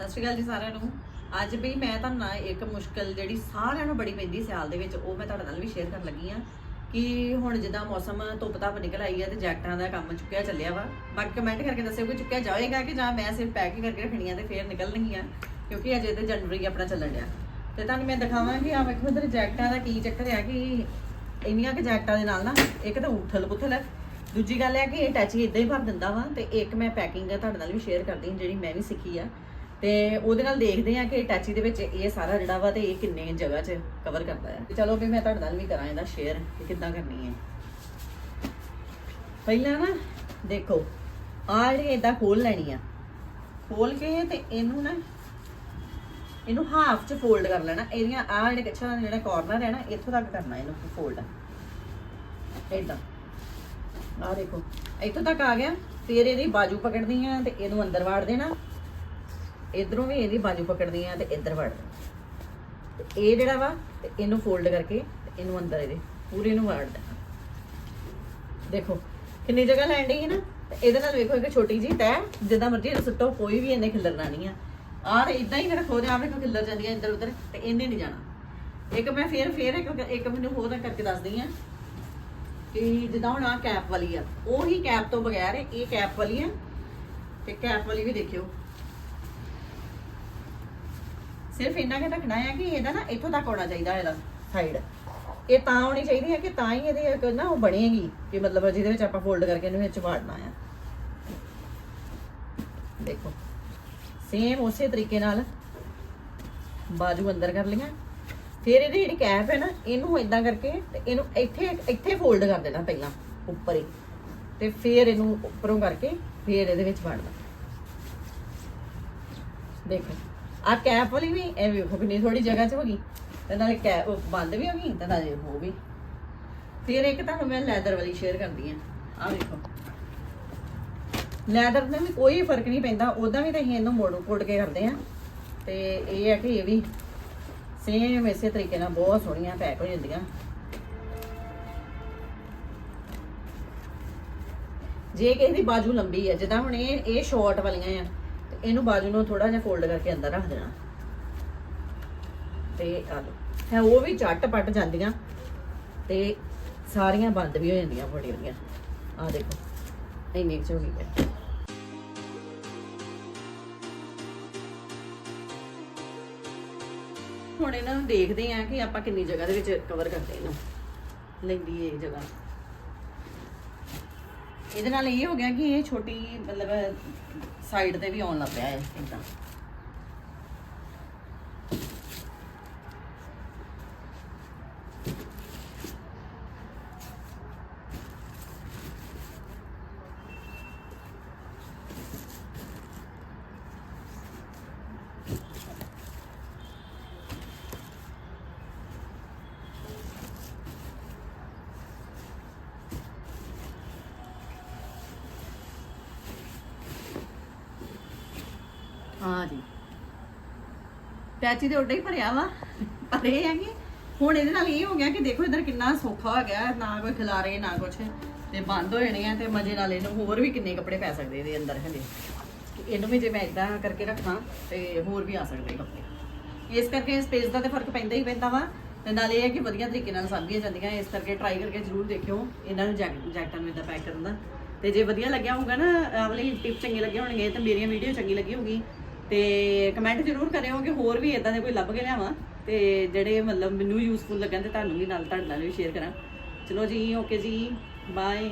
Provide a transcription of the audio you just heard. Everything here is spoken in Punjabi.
ਸਤਿ ਸ਼੍ਰੀ ਅਕਾਲ ਜੀ ਸਾਰਿਆਂ ਨੂੰ। ਅੱਜ ਵੀ ਮੈਂ ਤੁਹਾਨੂੰ ਨਾ ਇੱਕ ਮੁਸ਼ਕਲ ਜਿਹੜੀ ਸਾਰਿਆਂ ਨੂੰ ਬੜੀ ਪੈਂਦੀ ਸਿਆਲ ਦੇ ਵਿੱਚ, ਉਹ ਮੈਂ ਤੁਹਾਡੇ ਨਾਲ ਵੀ ਸ਼ੇਅਰ ਕਰਨ ਲੱਗੀ ਆ ਕਿ ਹੁਣ ਜਿੱਦਾਂ ਮੌਸਮ ਧੁੱਪ ਧੱਪ ਨਿਕਲ ਆਈ ਹੈ ਤੇ ਜੈਕਟਾਂ ਦਾ ਕੰਮ ਚੁੱਕਿਆ ਚੱਲਿਆ ਵਾ। ਬਾਕੀ ਕਮੈਂਟ ਕਰਕੇ ਦੱਸਿਓ ਕਿ ਚੁੱਕਿਆ ਜਾਏਗਾ ਕਿ ਜਾਂ ਮੈਂ ਸਿਰਫ ਪੈਕ ਹੀ ਕਰਕੇ ਰੱਖਣੀਆਂ ਤੇ ਫੇਰ ਨਿਕਲਣਗੀਆਂ ਕਿਉਂਕਿ ਅਜੇ ਤੇ ਜਨਵਰੀ ਆਪਣਾ ਚੱਲਣ ਡਿਆ। ਤੇ ਤੁਹਾਨੂੰ ਮੈਂ ਦਿਖਾਵਾਂਗੀ ਆ ਵੇਖੋ ਇਧਰ ਜੈਕਟਾਂ ਦਾ ਕੀ ਚੱਕਰ ਆ ਕਿ ਇੰਨੀਆਂ ਕਿ ਜੈਕਟਾਂ ਦੇ ਨਾਲ ਨਾ ਇੱਕ ਤਾਂ ਉਥਲ ਪੁਥਲ ਹੈ ਦੂਜੀ ਗੱਲ ਹੈ ਕਿ ਇਹ ਟੈਚੀ ਇਦਾਂ ਹੀ ਭਰ ਦਿੰਦਾ ਵਾ ਤੇ ਇੱਕ ਮੈਂ ਪੈਕਿੰਗ ਤੁਹਾਡੇ ਨਾਲ ਵੀ ਸ਼ੇਅਰ ਕਰਦੀ ਹਾਂ ਜਿਹੜੀ ਮੈਂ ਵੀ ਸਿੱਖੀ ਆ। ਤੇ ਉਹਦੇ ਨਾਲ ਦੇਖਦੇ ਆ ਕਿ ਟੈਚੀ ਦੇ ਵਿੱਚ ਇਹ ਸਾਰਾ ਜਿਹੜਾ ਵਾ ਤੇ ਇਹ ਕਿੰਨੇ ਜਗ੍ਹਾ 'ਚ ਕਵਰ ਕਰਦਾ ਹੈ। ਤੇ ਚਲੋ ਵੀ ਮੈਂ ਤੁਹਾਡੇ ਨਾਲ ਵੀ ਕਰਾਂ ਇਹਦਾ ਸ਼ੇਅਰ ਕਿ ਕਿੱਦਾਂ ਕਰਨੀ ਹੈ। ਪਹਿਲਾਂ ਨਾ ਦੇਖੋ, ਆਹ ਜਿਹੜੀ ਇਦਾਂ ਖੋਲ ਲੈਣੀ ਆ ਖੋਲ ਕੇ ਤੇ ਇਹਨੂੰ ਨਾ, ਇਹਨੂੰ ਹਾਫ ਚ ਫੋਲਡ ਕਰ ਲੈਣਾ। ਇਹਦੀਆਂ ਆਹ ਜਿਹੜੇ ਕੱਛਾ ਜਿਹੜਾ ਕਾਰਨਰ ਹੈ ਨਾ, ਇੱਥੋਂ ਤੱਕ ਕਰਨਾ ਇਹਨੂੰ ਫੋਲਡ ਏਦਾਂ। ਆਹ ਦੇਖੋ, ਇੱਥੋਂ ਤੱਕ ਆ ਗਿਆ, ਫਿਰ ਇਹਦੀ ਬਾਜੂ ਪਕੜਨੀ ਆ ਤੇ ਇਹਨੂੰ ਅੰਦਰ ਵਾੜ ਦੇਣਾ। ਇਧਰੋਂ ਵੀ ਇਹਦੀ ਬਾਜੂ ਪਕੜਨੀ ਆ ਤੇ ਇੱਧਰ ਵਾੜ। ਤੇ ਇਹ ਜਿਹੜਾ ਵਾ, ਤੇ ਇਹਨੂੰ ਫੋਲਡ ਕਰਕੇ ਤੇ ਇਹਨੂੰ ਅੰਦਰ ਇਹਦੇ, ਪੂਰੇ ਨੂੰ ਵਾੜ ਦੇਣਾ। ਦੇਖੋ, ਕਿੰਨੀ ਜਗ੍ਹਾ ਲੈਣ ਡਈ ਹੈ ਨਾ ਇਹਦੇ ਨਾਲ ਵੇਖੋ ਇੱਕ ਛੋਟੀ ਜੀ ਤੈ, ਜਿੱਦਾਂ ਮਰਜ਼ੀ ਸੁੱਟੋ, ਕੋਈ ਵੀ ਇਹਨੇ ਖਿਲਰਨਾ ਨਹੀਂ ਆ। ਆਹ ਇਦਾਂ ਹੀ ਰੱਖੋ ਤੇ ਆਹ ਵੇਖੋ ਖਿਲਰ ਜਾਂਦੀ ਆ ਇੱਧਰ ਉੱਧਰ, ਤੇ ਇਹਨੇ ਨਹੀਂ ਜਾਣਾ। ਇੱਕ ਮੈਂ ਫੇਰ ਫੇਰ ਇੱਕ ਇੱਕ ਮੈਨੂੰ ਹੋਰ ਕਰਕੇ ਦੱਸਦੀ ਆ ਕਿ ਜਿੱਦਾਂ ਹੁਣ ਆ ਕੈਪ ਵਾਲੀ ਆ, ਉਹੀ ਕੈਪ ਤੋਂ ਬਗੈਰ ਇਹ ਕੈਪ ਵਾਲੀ ਆ, ਤੇ ਕੈਪ ਵਾਲੀ ਵੀ ਦੇਖਿਓ। ਸਿਰਫ ਇੰਨਾ ਕਿ ਰੱਖਣਾ ਹੈ ਕਿ ਇਹਦਾ ਨਾ ਇੱਥੋਂ ਤੱਕ ਆਉਣਾ ਚਾਹੀਦਾ ਇਹਦਾ ਸਾਈਡ ਇਹ ਤਾਂ ਹੋਣੀ ਚਾਹੀਦੀ ਹੈ ਕਿ ਤਾਂ ਹੀ ਇਹਦੀ ਇੱਕ ਨਾ ਉਹ ਬਣੇਗੀ ਕਿ ਮਤਲਬ ਜਿਹਦੇ ਵਿੱਚ ਆਪਾਂ ਫੋਲਡ ਕਰਕੇ ਇਹਨੂੰ ਵਿੱਚ ਵਾੜਨਾ ਆ। ਦੇਖੋ ਸੇਮ ਉਸੇ ਤਰੀਕੇ ਨਾਲ ਬਾਜੂ ਅੰਦਰ ਕਰ ਲਈਆਂ। ਫਿਰ ਇਹਦੀ ਜਿਹੜੀ ਕੈਪ ਹੈ ਨਾ, ਇਹਨੂੰ ਇਦਾਂ ਕਰਕੇ ਤੇ ਇਹਨੂੰ ਇੱਥੇ ਇੱਥੇ ਫੋਲਡ ਕਰ ਦੇਣਾ ਪਹਿਲਾਂ, ਉੱਪਰ ਹੀ। ਤੇ ਫਿਰ ਇਹਨੂੰ ਉੱਪਰੋਂ ਕਰਕੇ ਫਿਰ ਇਹਦੇ ਵਿੱਚ ਵੜਨਾ। ਦੇਖੋ। ਆ ਕੈਪ ਵਾਲੀ ਵੀ, ਇਹ ਵੇਖੋ ਕਿੰਨੀ ਥੋੜੀ ਜਗ੍ਹਾ 'ਚ ਹੋ ਗਈ। ਤੇ ਨਾਲੇ ਕੈਪ ਬੰਦ ਵੀ ਹੋ ਗਈ, ਤੇ ਨਾਲੇ ਹੋ ਵੀ। ਫਿਰ ਇੱਕ ਤੁਹਾਨੂੰ ਮੈਂ ਲੈਦਰ ਵਾਲੀ ਸ਼ੇਅਰ ਕਰਦੀ ਆ। ਆ ਵੇਖੋ। ਲੈਦਰ ਨਾਲ ਵੀ ਕੋਈ ਫ਼ਰਕ ਨਹੀਂ ਪੈਂਦਾ ਉਦਾਂ ਵੀ ਤਾਂ ਅਸੀਂ ਇਹਨੂੰ ਮੋੜ ਕੋੜ ਕੇ ਕਰਦੇ ਆ। ਤੇ ਇਹ ਹੈ ਕਿ ਇਹ ਵੀ ਸੇਮ ਇਸੇ ਤਰੀਕੇ ਨਾਲ ਬਹੁਤ ਸੋਹਣੀਆਂ ਪੈਕ ਹੋ ਜਾਂਦੀਆਂ। ਜੇ ਕਿਸੇ ਦੀ ਬਾਜੂ ਲੰਬੀ ਹੈ ਜਿੱਦਾਂ ਹੁਣ ਇਹ ਇਹ ਸ਼ਾਰਟ ਵਾਲੀਆਂ ਆ ਤੇ ਇਹਨੂੰ ਬਾਜੂ ਨੂੰ ਥੋੜਾ ਜਿਹਾ ਫੋਲਡ ਕਰਕੇ ਅੰਦਰ ਰੱਖ ਦੇਣਾ। ਤੇ ਆ ਲਓ। ਹੈ, ਉਹ ਵੀ ਝੱਟ ਪੱਟ ਜਾਂਦੀਆਂ ਤੇ ਸਾਰੀਆਂ ਬੰਦ ਵੀ ਹੋ ਜਾਂਦੀਆਂ ਬੜੀ ਵਧੀਆ ਆ ਦੇਖੋ, ਇੰਨੀ ਚ ਹੋ ਗਈ ਹੈ। ਹੁਣ ਇਹਨਾਂ ਨੂੰ ਦੇਖਦੇ ਆ ਕਿ ਆਪਾਂ ਕਿੰਨੀ ਜਗ੍ਹਾ ਦੇ ਵਿੱਚ ਕਵਰ ਕਰਦੇ ਇਹਨੂੰ। ਲੈਂਦੀ ਇਹ ਜਗ੍ਹਾ। ਇਹਦੇ ਨਾਲ ਇਹ ਹੋ ਗਿਆ ਕਿ ਇਹ ਛੋਟੀ ਮਤਲਬ ਸਾਈਡ ਤੇ ਵੀ ਆਉਣ ਲੱਗ ਪਿਆ ਹੈ ਇਦਾਂ। ਹਾਂ ਜੀ। ਪੈਚੀ ਦੇ ਉੱਡਾ ਹੀ ਭਰਿਆ ਵਾ। ਪਰ ਇਹ ਹੈ ਕਿ ਹੁਣ ਇਹਦੇ ਨਾਲ ਇਹ ਹੋ ਗਿਆ ਕਿ ਦੇਖੋ ਇਧਰ ਕਿੰਨਾ ਸੌਖਾ ਹੋ ਗਿਆ, ਨਾ ਕੋਈ ਖਿਲਾਰੇ, ਨਾ ਕੁਛ। ਤੇ ਬੰਦ ਹੋ ਜਾਣੇ ਆ ਤੇ ਮਜ਼ੇ ਨਾਲ ਇਹਨੂੰ ਹੋਰ ਵੀ ਕਿੰਨੇ ਕੱਪੜੇ ਪੈ ਸਕਦੇ ਇਹਦੇ ਅੰਦਰ ਹਲੇ ਇਹਨੂੰ ਵੀ ਜੇ ਮੈਂ ਇਦਾਂ ਕਰਕੇ ਰੱਖਾਂ ਤੇ ਹੋਰ ਵੀ ਆ ਸਕਦੇ ਕੱਪੜੇ। ਇਸ ਕਰਕੇ ਸਪੇਸ ਦਾ ਤੇ ਫ਼ਰਕ ਪੈਂਦਾ ਹੀ ਪੈਂਦਾ ਵਾ। ਤੇ ਨਾਲ ਇਹ ਹੈ ਕਿ ਵਧੀਆ ਤਰੀਕੇ ਨਾਲ ਸਾਂਭੀਆਂ ਜਾਂਦੀਆਂ, ਇਸ ਕਰਕੇ ਟਰਾਈ ਕਰਕੇ ਜ਼ਰੂਰ ਦੇਖਿਓ। ਇਹਨਾਂ ਨੂੰ ਜੈਕ- ਜੈਕਟਾਂ ਨੂੰ ਇਦਾਂ ਪੈਕ ਕਰਨ ਦਾ। ਤੇ ਜੇ ਵਧੀਆ ਲੱਗਿਆ ਹੋਊਗਾ ਨਾ, ਆਹ ਵਾਲੀ ਟਿਪ ਚੰਗੀ ਲੱਗੀ ਹੋਣਗੇ ਤਾਂ ਮੇਰੀਆਂ ਵੀਡੀਓ ਚੰਗੀ ਲੱਗੀ ਹੋਊਗੀ। ਤੇ ਕਮੈਂਟ ਜ਼ਰੂਰ ਕਰਿਓ ਕਿ ਹੋਰ ਵੀ ਇਦਾਂ ਦੇ ਕੋਈ ਲੱਭ ਕੇ ਲਿਆਵਾਂ ਤੇ ਜਿਹੜੇ ਮਤਲਬ ਮੈਨੂੰ ਯੂਸਫੁਲ ਲੱਗਣ ਤੇ ਤੁਹਾਨੂੰ ਵੀ ਨਾਲ ਤੁਹਾਡੇ ਨਾਲ ਵੀ ਸ਼ੇਅਰ ਕਰਾਂ। ਚਲੋ ਜੀ ਓਕੇ ਜੀ ਬਾਏ